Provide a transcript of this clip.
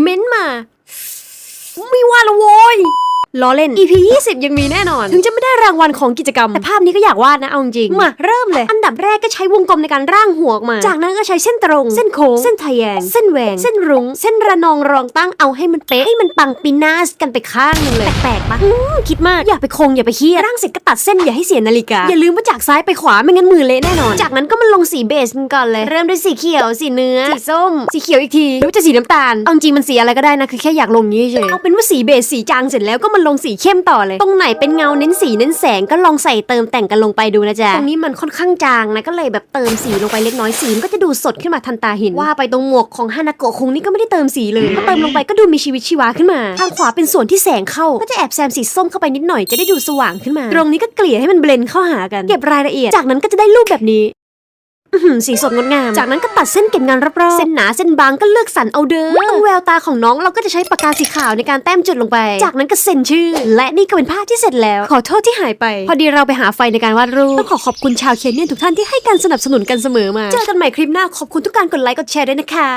เม้นมา ไม่ว่าละโว้ย ล้อเล่น EP 20 ยังมีแน่นอน ถึงจะไม่ได้รางวัลของกิจกรรม แต่ภาพนี้ก็อยากวาดนะเอาจริงๆมาเริ่มเลย อันดับแรกก็ใช้วงกลมในการร่างหัวออกมา จากนั้นก็ใช้เส้นตรง เส้นโค้ง เส้นทะแยง เส้นแหวง เส้นรุง้ง เส้นระนองรองตั้งเอาให้มันเป๊ะให้มันปังปีนาสกันไปข้างหนึงเลยแปลกๆปะอืมคิดมากอย่าไปคงอย่าไปเครียดร่างเสร็จก็ตัดเส้นอย่าให้เสียนาฬิกาอย่าลืมว่าจากซ้ายไปขวาไม่งั้นมือเละแน่นอน จากนั้นก็มาลงสีเบสกันก่อนเลย เริ่มด้วยสีเขียวสีเนื้อสีส้ม สีเขียวอีกทีหรือว่าจะสีน้ำตาลเอาจริงมันสีอะไรก็ได้นะคือแค่อยากลงนี้เฉยเอาเป็นว่าสีเบสสีจางเสร็จแล้วก็มาลงสีเข้มต่อเลย ตรงไหนเป็นเงาเน้นสีเน้นแสงก็ลองใส่เติมแต่งกันลงไปดูนะจ๊ะ ตรงนี้มันค่อนข้างจางนะก็เลยแบบเติมสีลงไปเล็กน้อยสีมันก็จะดูสดขึ้นมาทันตาเห็นว่าไปตรงหมวกของฮานาโกะคงนี่ก็ไม่ได้เติมสีเลยก็เติมลงไปก็ดูมีชีวิตชีวาขึ้นมา ทางขวาเป็นส่วนที่แสงเข้าก็จะแอบแซมสีส้มเข้าไปนิดหน่อยจะได้ดูสว่างขึ้นมา ตรงนี้ก็เกลี่ยให้มันเบลนด์เข้าหากันเก็บรายละเอียด จากนั้นก็จะได้รูปแบบนี้อื้อหือ สีสดงดงาม จากนั้นก็ตัดเส้นเก็บงานรอบๆ เส้นหนาเส้นบางก็เลือกสรรเอาเด้อตรงแววตาของน้องเราก็จะใช้ปากกาสีขาวในการแต้มจุดลงไป จากนั้นก็เซ็นชื่อ และนี่ก็เป็นภาพที่เสร็จแล้ว ขอโทษที่หายไป พอดีเราไปหาไฟในการวาดรูปต้องขอขอบคุณชาวเคนเนียนทุกท่านที่ให้การสนับสนุนกันเสมอมา เจอกันใหม่คลิปหน้าขอบคุณทุกการกดไลค์กดแชร์ด้วยนะคะ